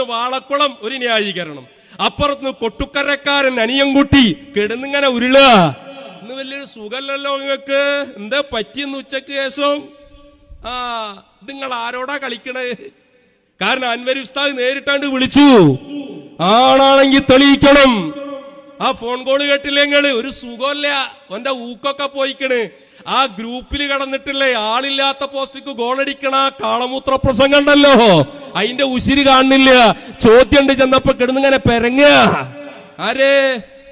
വാളക്കുളം ഒരു ന്യായീകരണം. അപ്പുറത്ത് കൊട്ടുക്കരക്കാരൻ അനിയൻകുട്ടി കിടന്നിങ്ങനെ ഉരുളുക. ഇന്ന് വലിയൊരു സുഖല്ലല്ലോ നിങ്ങൾക്ക്. എന്താ പറ്റിയെന്ന് ഉച്ചയ്ക്ക് ശേഷം? ആ നിങ്ങൾ ആരോടാ കളിക്കണേ? കാരണം അൻവർ ഉസ്താദ് നേരിട്ടാണ്ട് വിളിച്ചു. ആണാണെങ്കിൽ തെളിയിക്കണം. ആ ഫോൺ കോൾ കേട്ടില്ലെങ്കിൽ ഒരു സുഖമില്ല. ഓന്റെ ഊക്കൊക്കെ പോയിക്കണ്. ആ ഗ്രൂപ്പിൽ കടന്നിട്ടില്ലേ? ആളില്ലാത്ത പോസ്റ്റിക്ക് ഗോളടിക്കണ കാളമൂത്ര പ്രസംഗം ഉണ്ടല്ലോ അതിന്റെ ഉശിരി കാണുന്നില്ല. ചോദ്യം ചെന്നപ്പോ കിടന്നിങ്ങനെ പെരങ്ങ ആര്?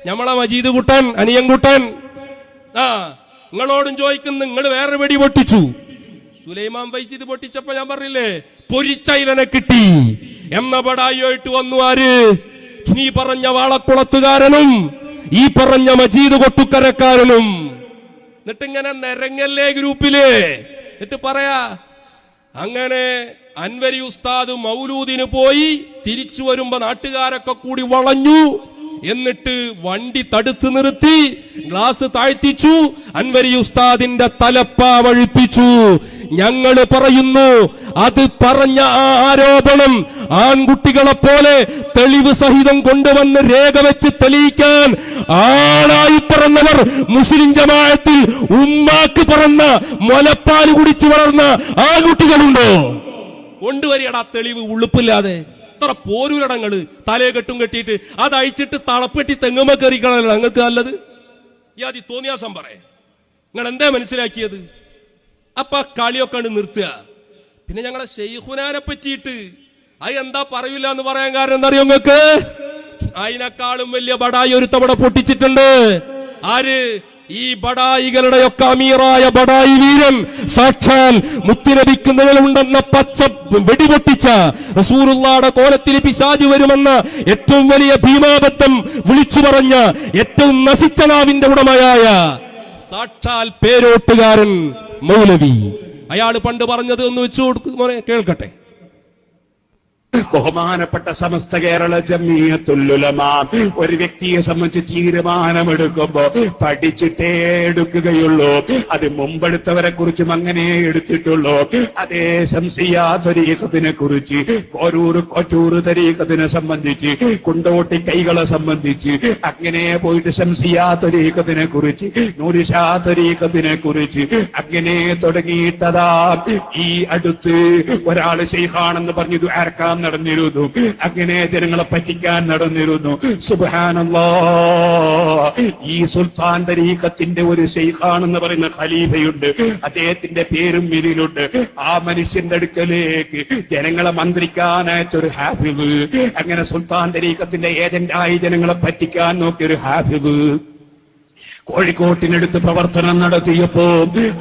ഞമ്മളെ മജീദ് കുട്ടൻ അനിയൻകുട്ടൻ ആ നിങ്ങളോടും ചോദിക്കുന്നു നിങ്ങൾ വേറെ വെടി പൊട്ടിച്ചു. സുലൈമാൻ ഫൈസ് ഇത് പൊട്ടിച്ചപ്പോ ഞാൻ പറഞ്ഞില്ലേ പൊരിച്ചൈലനെ കിട്ടി. എന്ന പടായിട്ട് വന്നു ആര്? നീ പറഞ്ഞ വാളക്കുളത്തുകാരനും ഈ പറഞ്ഞ മജീദ് കൊട്ടുക്കരക്കാരനും. എന്നിട്ട് ഇങ്ങനെ നിരങ്ങല്ലേ ഗ്രൂപ്പിൽ. എന്നിട്ട് പറയാ അങ്ങനെ അൻവരി ഉസ്താദ് മൗലൂദിന് പോയി തിരിച്ചു വരുമ്പോ നാട്ടുകാരൊക്കെ കൂടി വളഞ്ഞു. എന്നിട്ട് വണ്ടി തടുത്തു നിർത്തി ഗ്ലാസ് താഴ്ത്തിച്ചു അൻവരി ഉസ്താദിന്റെ തലപ്പ വഴിപ്പിച്ചു. ഞങ്ങൾ പറയുന്നു അത് പറഞ്ഞ ആ ആരോപണം ആൺകുട്ടികളെ പോലെ തെളിവ് സഹിതം കൊണ്ടുവന്ന് രേഖ വെച്ച് തെളിയിക്കാൻ ആളായി പറന്നവർ മുസ്ലിം ജമാഅത്തിൽ ഉമ്മാക്ക് പറന്ന മുലപ്പാൽ കുടിച്ച് വളർന്ന ആൺകുട്ടികളുണ്ടോ? കൊണ്ടുവരികടാ തെളിവ് ഉളുപ്പില്ലാതെ. ഇത്ര പോരൂരടങ്ങൾ തലയെ കെട്ടും കെട്ടിയിട്ട് അത് തളപ്പെട്ടി തെങ്ങുമ കയറിക്കണല്ലോ നിങ്ങൾക്ക് നല്ലത്? ആദ്യം തോന്നിയാസം പറയേ. നിങ്ങൾ എന്താ മനസ്സിലാക്കിയത്? അപ്പൊ ആ കളിയൊക്കെ ആണ് നിർത്തുക. പിന്നെ ഞങ്ങളെ ഷെയ്ഖുനാനെ പറ്റിയിട്ട് അത് എന്താ പറയൂല എന്ന് പറയാൻ കാരണം എന്താ അറിയോ നിങ്ങൾക്ക്? അതിനേക്കാളും വലിയ ബടായി ഒരു തവണ പൊട്ടിച്ചിട്ടുണ്ട്. ആര്? ഈ ബടായികളുടെ ഒക്കെ അമീറായ ബടായി വീരൻ സാക്ഷാൽ മുത്തിനടിക്കുന്നതിലുണ്ടെന്ന പച്ച വെടിപൊട്ടിച്ച റസൂറുള്ളാടെ കോലത്തിൽ പിശാജ് വരുമെന്ന ഏറ്റവും വലിയ ഭീമാബദ്ധം വിളിച്ചു പറഞ്ഞ ഏറ്റവും നശിച്ച നാവിന്റെ ഉടമയായ സാക്ഷാൽ പേരോട്ടുകാരൻ മൗലവി. അയാൾ പണ്ട് പറഞ്ഞത് ഒന്ന് വെച്ചു കൊടുക്കും കേൾക്കട്ടെ. ബഹുമാനപ്പെട്ട സമസ്ത കേരള ജമ്മിയത്തുല്ലുലമാ ഒരു വ്യക്തിയെ സംബന്ധിച്ച് തീരുമാനമെടുക്കുമ്പോ പഠിച്ചിട്ടേ എടുക്കുകയുള്ളൂ. അത് മുമ്പെടുത്തവരെ കുറിച്ചും അങ്ങനെ എടുത്തിട്ടുള്ളൂ. അതേ ശംസിയാത്വരീകത്തിനെ കുറിച്ച് കോരൂർ കൊച്ചൂർ തരീഖത്തിനെ സംബന്ധിച്ച് കുണ്ടോട്ടി കൈകളെ സംബന്ധിച്ച് അങ്ങനെ പോയിട്ട് ശംസിയാത്വരീകത്തിനെ കുറിച്ച് നൂരിശാത്വരീകത്തിനെ കുറിച്ച് അങ്ങനെ തുടങ്ങിയിട്ടതാ. ഈ അടുത്ത് ഒരാൾ ശൈഖാണെന്ന് പറഞ്ഞു ആർക്കാന്ന് നടന്നിരുന്നു. അങ്ങനെ ജനങ്ങളെ പറ്റിക്കാൻ നടന്നിരുന്നു. സുബാനല്ലോ ഈ സുൽത്താൻ തരീഖത്തിന്റെ ഒരു ശൈഖാണെന്ന് പറയുന്ന ഖലീഫയുണ്ട്. അദ്ദേഹത്തിന്റെ പേരും ഇതിലുണ്ട്. ആ മനുഷ്യന്റെ അടുക്കലേക്ക് ജനങ്ങളെ മന്ത്രിക്കാനയച്ചൊരു ഹാഫിബ് അങ്ങനെ സുൽത്താൻ തരീഖത്തിന്റെ ഏജന്റായി ജനങ്ങളെ പറ്റിക്കാൻ നോക്കിയൊരു ഹാഫിദ്. കോഴിക്കോട്ടിനടുത്ത് പ്രവർത്തനം നടത്തിയപ്പോ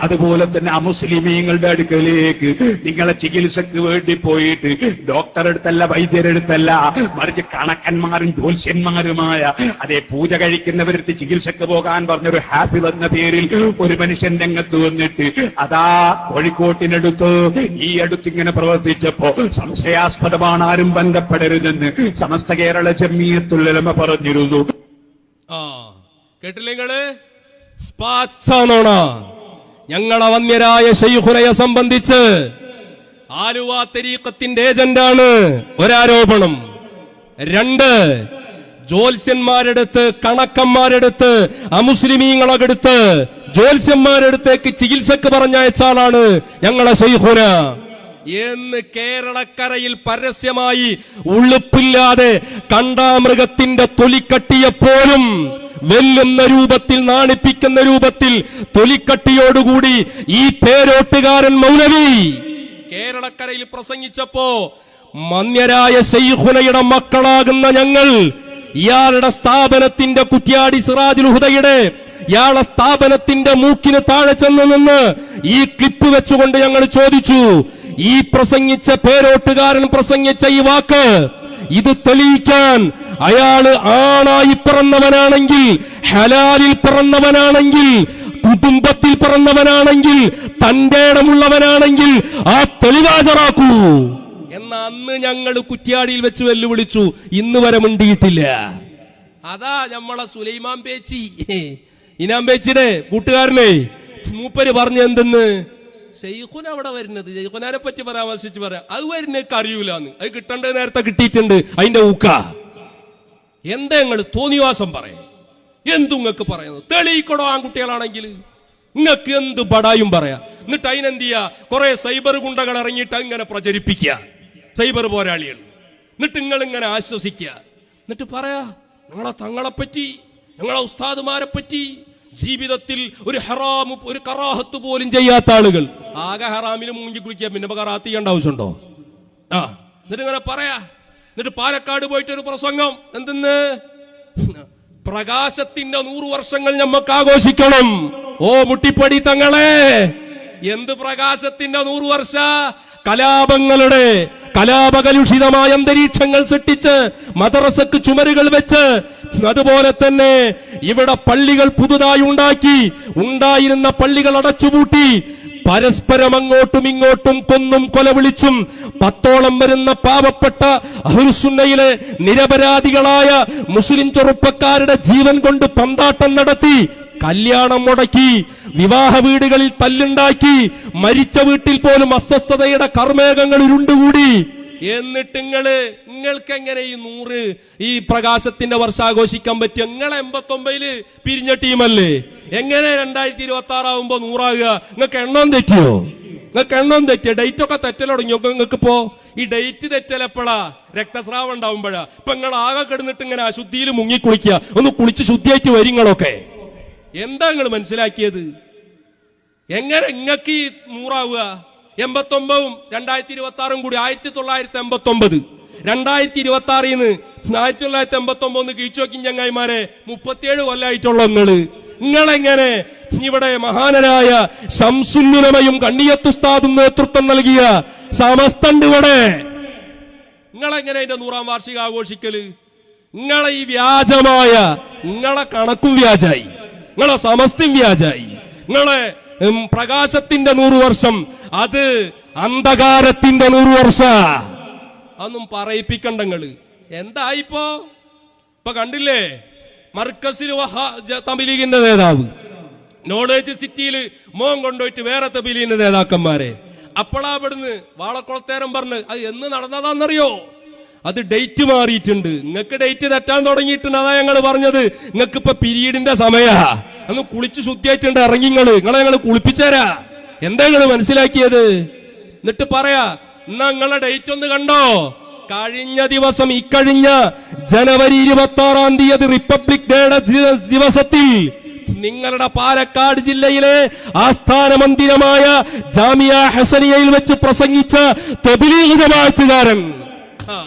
അതുപോലെ തന്നെ അമുസ്ലിമീങ്ങളുടെ അടുക്കലേക്ക് നിങ്ങളെ ചികിത്സക്ക് വേണ്ടി പോയിട്ട് ഡോക്ടറെടുത്തല്ല വൈദ്യരെടുത്തല്ല മറിച്ച് കണക്കന്മാരും ജ്യോത്സ്യന്മാരുമായ അതേ പൂജ കഴിക്കുന്നവരെടുത്ത് ചികിത്സക്ക് പോകാൻ പറഞ്ഞൊരു ഹാഫിൽ എന്ന പേരിൽ ഒരു മനുഷ്യൻ രംഗത്ത് വന്നിട്ട് അതാ കോഴിക്കോട്ടിനടുത്ത് ഈ അടുത്ത് ഇങ്ങനെ പ്രവർത്തിച്ചപ്പോ സംശയാസ്പദമാണ് ആരും ബന്ധപ്പെടരുതെന്ന് സമസ്ത കേരള ജമ്മിയത്തുള്ളമ പറഞ്ഞിരുന്നു. ആ. കേട്ടില്ലേ നിങ്ങൾ? ഞങ്ങളെ വന്യരായ ഷെയ്ഖുനയെ സംബന്ധിച്ച് ആലുവ തെരീക്കത്തിന്റെ ഏജന്റാണ് ഒരാരോപണം. രണ്ട് ജ്യോത്സ്യന്മാരെടുത്ത് കണക്കന്മാരെടുത്ത് അമുസ്ലിമീങ്ങളകെടുത്ത് ജ്യോത്സ്യന്മാരെടുത്തേക്ക് ചികിത്സക്ക് പറഞ്ഞയച്ച ആളാണ് ഞങ്ങളെ ഷെയ്ഖുന എന്ന് കേരളക്കരയിൽ പരസ്യമായി ഉളുപ്പില്ലാതെ കണ്ടാമൃഗത്തിന്റെ തൊലിക്കട്ടിയെപ്പോലും വെല്ലുന്ന രൂപത്തിൽ നാണിപ്പിക്കുന്ന രൂപത്തിൽ തൊലിക്കട്ടിയോടുകൂടി ഈ പേരോട്ടുകാരൻ മൗലവി കേരളക്കരയിൽ പ്രസംഗിച്ചപ്പോ മന്യരായ ശൈഖുനയുടെ മക്കളാകുന്ന ഞങ്ങൾ ഇയാളുടെ സ്ഥാപനത്തിന്റെ കുറ്റ്യാടി സിറാജുൽ ഹുദയുടെ ഇയാളെ സ്ഥാപനത്തിന്റെ മൂക്കിന് താഴെ ചെന്ന് നിന്ന് ഈ ക്ലിപ്പ് വെച്ചുകൊണ്ട് ഞങ്ങൾ ചോദിച്ചു ഈ പ്രസംഗിച്ച പേരോട്ടുകാരൻ പ്രസംഗിച്ച ഈ വാക്ക് ഇത് തെളിയിക്കാൻ അയാൾ ആണായി പിറന്നവനാണെങ്കിൽ ഹലാലിൽ പിറന്നവനാണെങ്കിൽ കുടുംബത്തിൽ പിറന്നവനാണെങ്കിൽ തന്റെ ഇടമുള്ളവനാണെങ്കിൽ ആ തെളിവാചറാക്കൂ എന്ന അന്ന് ഞങ്ങൾ കുറ്റ്യാടിയിൽ വെച്ച് വെല്ലുവിളിച്ചു ഇന്ന് വരെ മിണ്ടിയിട്ടില്ല. അതാ നമ്മളെ സുലൈമാൻ പേച്ചി ഇനാം പേച്ചിയുടെ കൂട്ടുകാരനെ മൂപ്പര് പറഞ്ഞു എന്തെന്ന്? ഷെയ്ഖുൻ അവിടെ വരുന്നത്. ഷെയ്ഖുനാനെ പറ്റി പരാമർശിച്ച് പറയാം. അത് വരുന്നേക്ക് അറിയൂലെന്ന്. അത് കിട്ടേണ്ടത് നേരത്തെ കിട്ടിയിട്ടുണ്ട്. അതിന്റെ ഊക്ക. എന്താ നിങ്ങൾ തോന്നിവാസം പറയേ? എന്തുങ്ങക്ക് പറയുന്നത് തെളിയിക്കടോ ആൺകുട്ടികളാണെങ്കിൽ. നിങ്ങൾക്ക് എന്ത് ബടായും പറയാം? എന്നിട്ട് അതിനെന്ത് ചെയ്യാ കുറെ സൈബർ ഗുണ്ടകൾ ഇറങ്ങിയിട്ട് ഇങ്ങനെ പ്രചരിപ്പിക്കുക സൈബർ പോരാളികൾ. എന്നിട്ട് നിങ്ങൾ ഇങ്ങനെ ആശ്വസിക്കുക എന്നിട്ട് പറയാ നിങ്ങളെ തങ്ങളെ പറ്റി ഞങ്ങളെ ഉസ്താദുമാരെ പറ്റി ജീവിതത്തിൽ ഒരു ഹറാം ഒരു കറാഹത്ത് പോലും ചെയ്യാത്ത ആളുകൾ. ആകെ ഹറാമിന് മൂഞ്ചി കുളിക്കുക പിന്നെ കറാത്ത് ചെയ്യേണ്ട ആവശ്യമുണ്ടോ? ആ എന്നിട്ട് ഇങ്ങനെ പറയാ എന്നിട്ട് പാലക്കാട് പോയിട്ട് ഒരു പ്രസംഗം. എന്തെന്ന്? പ്രകാശത്തിന്റെ നൂറു വർഷങ്ങൾ നമുക്ക് ആഘോഷിക്കണം. ഓ മുട്ടിപ്പടി തങ്ങളെ. എന്ത് പ്രകാശത്തിന്റെ നൂറു വർഷ? കലാപങ്ങളുടെ കലാപകലുഷിതമായ അന്തരീക്ഷങ്ങൾ സൃഷ്ടിച്ച് മദ്രസക്ക് ചുമരുകൾ വെച്ച് അതുപോലെ തന്നെ ഇവിടെ പള്ളികൾ പുതുതായി ഉണ്ടാക്കി ഉണ്ടായിരുന്ന പള്ളികൾ അടച്ചുപൂട്ടി പരസ്പരം അങ്ങോട്ടും ഇങ്ങോട്ടും കൊന്നും കൊലവിളിച്ചും പത്തോളം വരുന്ന പാവപ്പെട്ട അഹുസുന്നയിലെ നിരപരാധികളായ മുസ്ലിം ചെറുപ്പക്കാരുടെ ജീവൻ കൊണ്ട് പന്താട്ടം നടത്തി കല്യാണം മുടക്കി വിവാഹ വീടുകളിൽ തല്ലുണ്ടാക്കി മരിച്ച വീട്ടിൽ പോലും അസ്വസ്ഥതയുടെ കർമ്മേഘങ്ങൾ ഉരുണ്ടുകൂടി. എന്നിട്ട് നിങ്ങൾ നിങ്ങൾക്ക് എങ്ങനെ ഈ നൂറ് ഈ പ്രകാശത്തിന്റെ വർഷാഘോഷിക്കാൻ പറ്റും? നിങ്ങൾ എൺപത്തൊമ്പതിൽ പിരിഞ്ഞ ടീമല്ലേ? എങ്ങനെ രണ്ടായിരത്തി ഇരുപത്തി ആറാവുമ്പോ നൂറാകുക? നിങ്ങൾക്ക് എണ്ണം തെറ്റിയോ? നിങ്ങൾക്ക് എണ്ണം തെറ്റിയ? ഡേറ്റ് ഒക്കെ തെറ്റൽ തുടങ്ങിയോ നിങ്ങൾക്ക് ഇപ്പോ ഈ ഡേറ്റ് തെറ്റലെപ്പോഴാ രക്തസ്രാവം ഉണ്ടാവുമ്പോഴാ. ഇപ്പൊ നിങ്ങൾ ആകെ കിടന്നിട്ട് ഇങ്ങനെ അശുദ്ധിയിൽ മുങ്ങി കുളിക്കുക ഒന്ന് കുളിച്ച് ശുദ്ധിയായിട്ട് വരിങ്ങളൊക്കെ എന്താ നിങ്ങൾ മനസ്സിലാക്കിയത്? എങ്ങനെ നിങ്ങൾക്ക് ഈ നൂറാവുക? എൺപത്തൊമ്പതും രണ്ടായിരത്തി ഇരുപത്തി ആറും കൂടി ആയിരത്തി തൊള്ളായിരത്തി എൺപത്തി ഒമ്പത് രണ്ടായിരത്തി ഇരുപത്തി ആറിൽ നിന്ന് ആയിരത്തി തൊള്ളായിരത്തി എൺപത്തി ഒമ്പത് കീഴ്ച്ചോക്കിൻ ചങ്ങായിമാരെ മുപ്പത്തിയേഴ് കൊല്ലായിട്ടുള്ള നിങ്ങൾ. നിങ്ങളെങ്ങനെ ഇവിടെ മഹാനരായ ശംസുല്ലുലമയും കണ്ണിയത്തുസ്താദും നേതൃത്വം നൽകിയ സമസ്തണ്ട് നിങ്ങളെങ്ങനെ അതിന്റെ നൂറാം വാർഷികം ആഘോഷിക്കൽ നിങ്ങളെ ഈ വ്യാജമായ നിങ്ങളെ കണക്കും വ്യാജായി. നിങ്ങളെ സമസ്തയും വ്യാജായി. നിങ്ങളെ പ്രകാശത്തിന്റെ നൂറു വർഷം. അത് അന്ധകാരത്തിന്റെ നൂറു വർഷ. അതൊന്നും പറയിപ്പിക്കണ്ട നിങ്ങൾ എന്തായിപ്പോ? ഇപ്പൊ കണ്ടില്ലേ? മർക്കസിൽ തമിലീഗിന്റെ നേതാവ്. നോളേജ് സിറ്റിയിൽ മോൻ കൊണ്ടുപോയിട്ട് വേറെ തമിലീഗിന്റെ നേതാക്കന്മാരെ. അപ്പോഴാ അവിടുന്ന് വാളക്കുളത്തേരം പറഞ്ഞ് അത് എന്ന് നടന്നതാന്നറിയോ അത് ഡേറ്റ് മാറിയിട്ടുണ്ട്. നിങ്ങൾക്ക് ഡേറ്റ് തെറ്റാൻ തുടങ്ങിയിട്ടുണ്ട്. അതാ ഞങ്ങൾ പറഞ്ഞത്. നിങ്ങൾക്ക് ഇപ്പൊ പിരീഡിന്റെ സമയാ. അന്ന് കുളിച്ച് ശുദ്ധിയായിട്ടുണ്ട്. ഇറങ്ങി നിങ്ങൾ നിങ്ങളെ ഞങ്ങൾ കുളിപ്പിച്ചേരാ. എന്താ നിങ്ങൾ മനസ്സിലാക്കിയത്? എന്നിട്ട് പറയാ എന്നാ നിങ്ങളെ ഡേറ്റ് ഒന്ന് കണ്ടോ? കഴിഞ്ഞ ദിവസം ഇക്കഴിഞ്ഞ ജനുവരി ഇരുപത്തി ആറാം തീയതി റിപ്പബ്ലിക് ഡേയുടെ ദിവസത്തിൽ നിങ്ങളുടെ പാലക്കാട് ജില്ലയിലെ ആസ്ഥാന മന്ദിരമായ ജാമിയ ഹസനിയയിൽ വെച്ച് പ്രസംഗിച്ച ജമാഅത്തുകാരൻ ആ,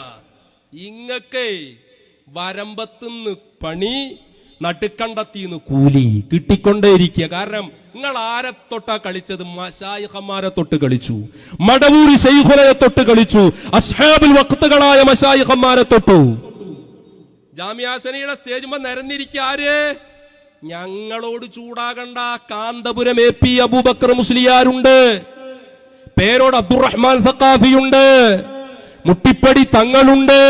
ഇങ്ങക്ക് വരമ്പത്തുനിന്ന് പണി നടുക്കണ്ടത്തിന്ന് കൂലി കിട്ടിക്കൊണ്ടേയിരിക്കുക. കാരണം നിങ്ങൾ ആരെ തൊട്ടാ കളിച്ചത് മഷായിഹന്മാരെ തൊട്ട് കളിച്ചു. മടവൂരി ശൈഖുലയെ തൊട്ട് കളിച്ചു. അസ്ഹാബുൽ വക്തുകളായ മഷായിഹന്മാരെ തൊട്ടു. ജാമ്യാസനയുടെ സ്റ്റേജുമ്പോ നിരന്നിരിക്കുക ആര്? ഞങ്ങളോട് ചൂടാകണ്ട കാന്തപുരം എ പി അബൂബക്കർ മുസ്ലിയാരുണ്ട്. പേരോട് അബ്ദുറഹ്മാൻ സക്കാഫിയുണ്ട് മുട്ടിപ്പടി തങ്ങളുണ്ട്.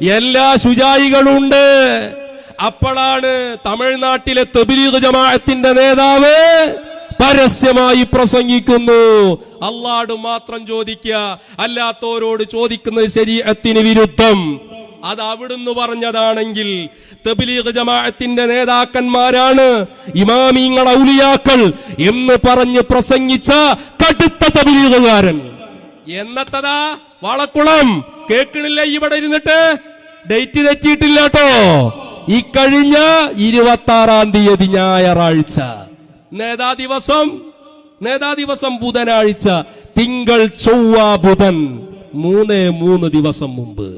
എല്ലാ ശുചായികളുണ്ട് അപ്പോഴാണ് തമിഴ്നാട്ടിലെ തബിലീഗ് ജമാഅത്തിന്റെ നേതാവ് പരസ്യമായി പ്രസംഗിക്കുന്നു. അള്ളാട് മാത്രം ചോദിക്കുക അല്ലാത്തവരോട് ചോദിക്കുന്നത് ശരീരത്തിന് വിരുദ്ധം. അത് അവിടുന്ന് പറഞ്ഞതാണെങ്കിൽ തബ്ലീഗ് ജമാഅത്തിന്റെ നേതാക്കന്മാരാണ് ഇമാമിങ്ങൾ ഔലിയാക്കൾ എന്ന് പറഞ്ഞ് പ്രസംഗിച്ച കടുത്ത തബ്ലീഗുകാരൻ. എന്നത്തതാ? വളക്കുളം. കേക്കണില്ല ഇവിടെ ഇരുന്നിട്ട്. ഡേറ്റ് തെറ്റിയിട്ടില്ല കേട്ടോ ഈ കഴിഞ്ഞ ഇരുപത്തി ആറാം തീയതി ഞായറാഴ്ച നേതാ ദിവസം നേതാ ദിവസം ബുധനാഴ്ച തിങ്കൾ ചൊവ്വ ബുധൻ മൂന്ന് മൂന്ന് ദിവസം മുമ്പ്.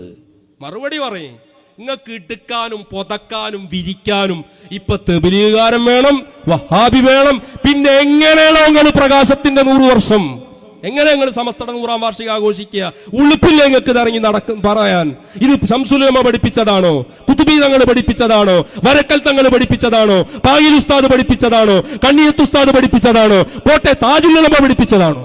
മറുപടി പറയും നിങ്ങൾക്ക് ഇടുക്കാനും പൊതക്കാനും വിരിക്കാനും ഇപ്പൊ തെബിലീകാരം വേണം വഹാബി വേണം പിന്നെ എങ്ങനെയാണോ നിങ്ങൾ പ്രകാശത്തിന്റെ നൂറ് വർഷം എങ്ങനെ നിങ്ങൾ സമസ്തടം നൂറാം വാർഷിക ആഘോഷിക്കുക? ഉളുപ്പില്ല നിങ്ങൾക്ക് ഇറങ്ങി നടക്കും പറയാൻ? ഇത് ശംസുലമ പഠിപ്പിച്ചതാണോ? കുത്തുബി തങ്ങൾ പഠിപ്പിച്ചതാണോ? വരക്കൽ തങ്ങൾ പഠിപ്പിച്ചതാണോ? പായിൽ ഉസ്താദ് പഠിപ്പിച്ചതാണോ? കണ്ണിയത്ത് ഉസ്താദ് പഠിപ്പിച്ചതാണോ? കോട്ടെ താജുലമ പഠിപ്പിച്ചതാണോ?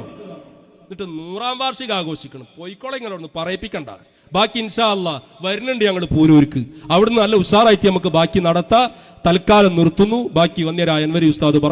എന്നിട്ട് നൂറാം വാർഷിക ആഘോഷിക്കണം. പോയിക്കോളെ ഇങ്ങനെ പറയിപ്പിക്കണ്ട. ബാക്കി ഇൻഷാ അല്ല വരുന്നുണ്ട് ഞങ്ങൾ പൂരൂർക്ക്. അവിടുന്ന് നല്ല ഉഷാറായിട്ട് നമുക്ക് ബാക്കി നടത്താം. തൽക്കാലം നിർത്തുന്നു. ബാക്കി വന്നേരാ അൻവരി ഉസ്താദ് പറഞ്ഞു